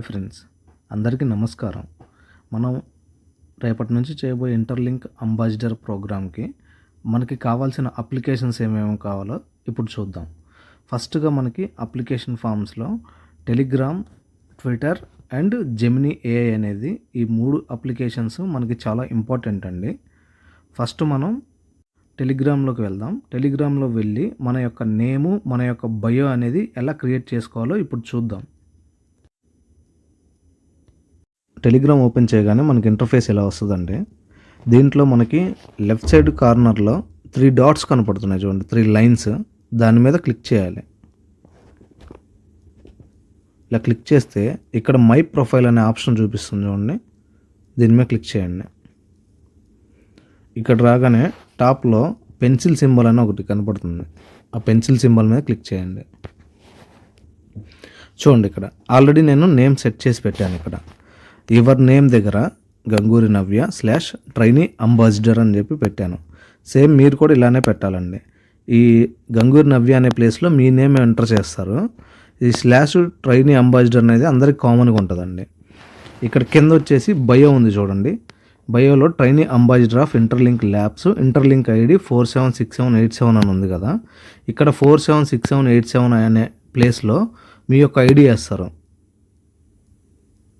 Friends. అందరికీ నమస్కారం. మనం రేపటి నుంచి చేయబోయే ఇంటర్లింక్ అంబాసిడర్ ప్రోగ్రామ్కి మనకి కావాల్సిన అప్లికేషన్స్ ఏమేమి కావాలో ఇప్పుడు చూద్దాం. ఫస్ట్గా మనకి application ఫామ్స్లో Telegram Twitter and Gemini AI అనేది ఈ మూడు అప్లికేషన్స్ మనకి చాలా ఇంపార్టెంట్ అండి. ఫస్ట్ మనం టెలిగ్రామ్లోకి వెళ్దాం. టెలిగ్రామ్లో వెళ్ళి మన యొక్క నేము మన యొక్క బయో అనేది ఎలా క్రియేట్ చేసుకోవాలో ఇప్పుడు చూద్దాం. టెలిగ్రామ్ ఓపెన్ చేయగానే మనకి ఇంటర్ఫేస్ ఎలా వస్తుందండి దీంట్లో మనకి లెఫ్ట్ సైడ్ కార్నర్లో త్రీ డాట్స్ కనపడుతున్నాయి చూడండి త్రీ లైన్స్. దాని మీద క్లిక్ చేయాలి. ఇలా క్లిక్ చేస్తే ఇక్కడ మై ప్రొఫైల్ అనే ఆప్షన్ చూపిస్తుంది చూడండి దీని మీద క్లిక్ చేయండి. ఇక్కడ రాగానే టాప్లో పెన్సిల్ సింబల్ అని ఒకటి కనపడుతుంది ఆ పెన్సిల్ సింబల్ మీద క్లిక్ చేయండి. చూడండి ఇక్కడ ఆల్రెడీ నేను నేమ్ సెట్ చేసి పెట్టాను ఇక్కడ. యువర్ నేమ్ దగ్గర Ganguri Navya slash trainee ambassador అని చెప్పి పెట్టాను. సేమ్ మీరు కూడా ఇలానే పెట్టాలండి. ఈ గంగూరి నవ్య అనే ప్లేస్లో మీ నేమ్ ఎంటర్ చేస్తారు. ఈ స్లాష్ ట్రైనీ అంబాసిడర్ అనేది అందరికి కామన్గా ఉంటుందండి. ఇక్కడ కింద వచ్చేసి బయో ఉంది చూడండి. బయోలో trainee ambassador of Interlink labs Interlink ID four seven six seven eight seven అని ఉంది కదా. ఇక్కడ four seven six seven eight seven అనే ప్లేస్లో మీ యొక్క ఐడి వేస్తారు.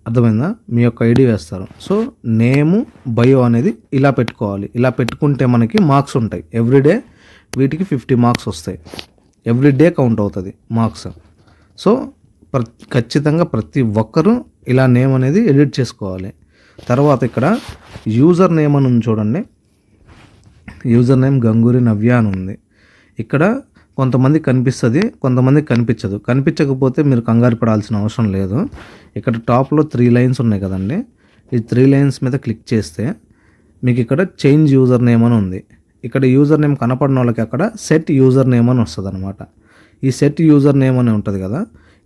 అర్థమైందా? మీ యొక్క ఐడి వేస్తారు. సో నేము బయో అనేది ఇలా పెట్టుకోవాలి. ఇలా పెట్టుకుంటే మనకి మార్క్స్ ఉంటాయి. ఎవ్రీడే వీటికి ఫిఫ్టీ మార్క్స్ వస్తాయి. ఎవ్రీ డే కౌంట్ అవుతుంది మార్క్స్. సో ప్ర ఖచ్చితంగా ప్రతి ఒక్కరూ ఇలా నేమ్ అనేది ఎడిట్ చేసుకోవాలి. తర్వాత ఇక్కడ యూజర్ నేమ్ అని ఉంది చూడండి. యూజర్ నేమ్ గంగూరి నవ్య అని ఉంది. ఇక్కడ కొంతమంది కనిపిస్తుంది కొంతమంది కనిపించదు. కనిపించకపోతే మీరు కంగారు పడాల్సిన అవసరం లేదు. ఇక్కడ టాప్లో త్రీ లైన్స్ ఉన్నాయి కదండి. ఈ త్రీ లైన్స్ మీద క్లిక్ చేస్తే మీకు ఇక్కడ చేంజ్ యూజర్ నేమ్ అని ఉంది. ఇక్కడ యూజర్ నేమ్ కనపడిన వాళ్ళకి అక్కడ సెట్ యూజర్ నేమ్ అని వస్తుంది అనమాట ఈ సెట్ యూజర్ నేమ్ అని ఉంటుంది కదా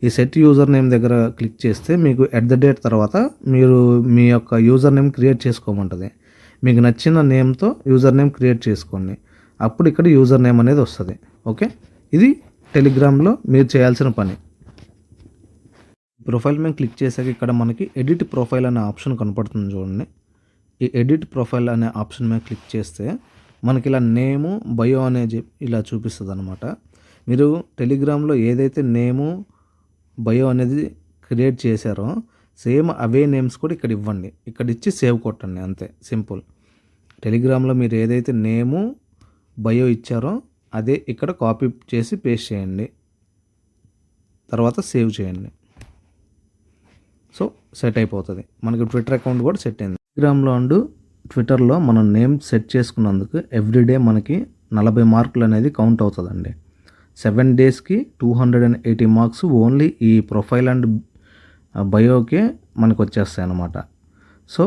ఈ సెట్ యూజర్ నేమ్ దగ్గర క్లిక్ చేస్తే మీకు ఎట్ ద డేట్ తర్వాత మీరు మీ యొక్క యూజర్ నేమ్ క్రియేట్ చేసుకోమంటుంది. మీకు నచ్చిన నేమ్తో యూజర్ నేమ్ క్రియేట్ చేసుకోండి. అప్పుడు ఇక్కడ యూజర్ నేమ్ అనేది వస్తుంది. ఓకే? ఇది టెలిగ్రామ్లో మీరు చేయాల్సిన పని. ప్రొఫైల్ మేము క్లిక్ చేశాక ఇక్కడ మనకి ఎడిట్ ప్రొఫైల్ అనే ఆప్షన్ కనపడుతుంది చూడండి. ఈ ఎడిట్ ప్రొఫైల్ అనే ఆప్షన్ మీద క్లిక్ చేస్తే మనకి ఇలా నేము బయో అనే ఇలా చూపిస్తుంది అనమాట మీరు టెలిగ్రామ్లో ఏదైతే నేము బయో అనేది క్రియేట్ చేశారో సేమ్ అవే నేమ్స్ కూడా ఇక్కడ ఇవ్వండి. ఇక్కడ ఇచ్చి సేవ్ కొట్టండి అంతే సింపుల్. టెలిగ్రామ్లో మీరు ఏదైతే నేము బయో ఇచ్చారో అదే ఇక్కడ కాపీ చేసి పేస్ట్ చేయండి. తర్వాత సేవ్ చేయండి. సెట్ అయిపోతుంది. మనకి ట్విట్టర్ అకౌంట్ కూడా సెట్ అయింది. ఇన్స్టాగ్రామ్లో అండ్ ట్విట్టర్లో మనం నేమ్ సెట్ చేసుకున్నందుకు ఎవ్రీడే మనకి నలభై మార్కులు అనేది కౌంట్ అవుతుందండి. సెవెన్ డేస్కి two hundred and eighty marks only ఈ ప్రొఫైల్ అండ్ బయోకే మనకు వచ్చేస్తాయి అన్నమాట. సో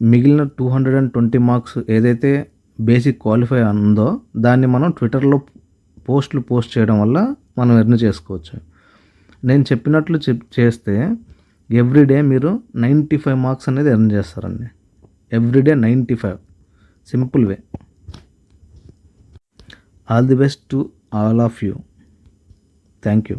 మిగిలిన two hundred and twenty marks ఏదైతే బేసిక్ క్వాలిఫై ఉందో దాన్ని మనం ట్విట్టర్లో పోస్టులు పోస్ట్ చేయడం వల్ల మనం ఎర్న్ చేసుకోవచ్చు. నేను చెప్పినట్లు చెప్ చేస్తే ఎవ్రీడే మీరు నైంటీ ఫైవ్ మార్క్స్ అనేది ఎర్న్ చేస్తారండి. Everyday ninety five simple way all the best to all of you thank you